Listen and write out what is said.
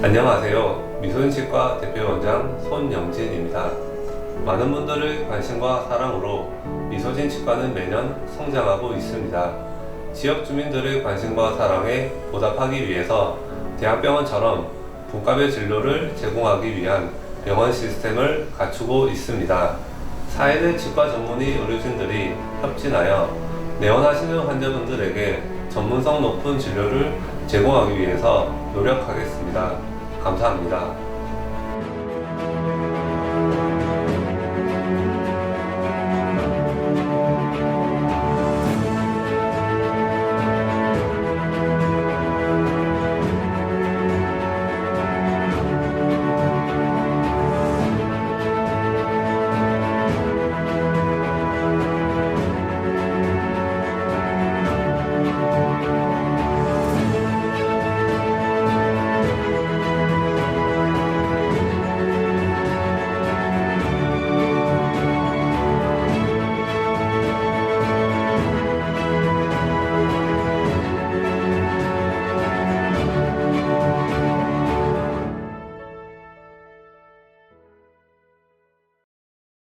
안녕하세요. 미소인치과 대표원장 손영진입니다. 많은 분들의 관심과 사랑으로 미소진 치과는 매년 성장하고 있습니다. 지역 주민들의 관심과 사랑에 보답하기 위해서 대학병원처럼 분과별 진료를 제공하기 위한 병원 시스템을 갖추고 있습니다. 사회대 치과 전문의 의료진들이 협진하여 내원하시는 환자분들에게 전문성 높은 진료를 제공하기 위해서 노력하겠습니다. 감사합니다.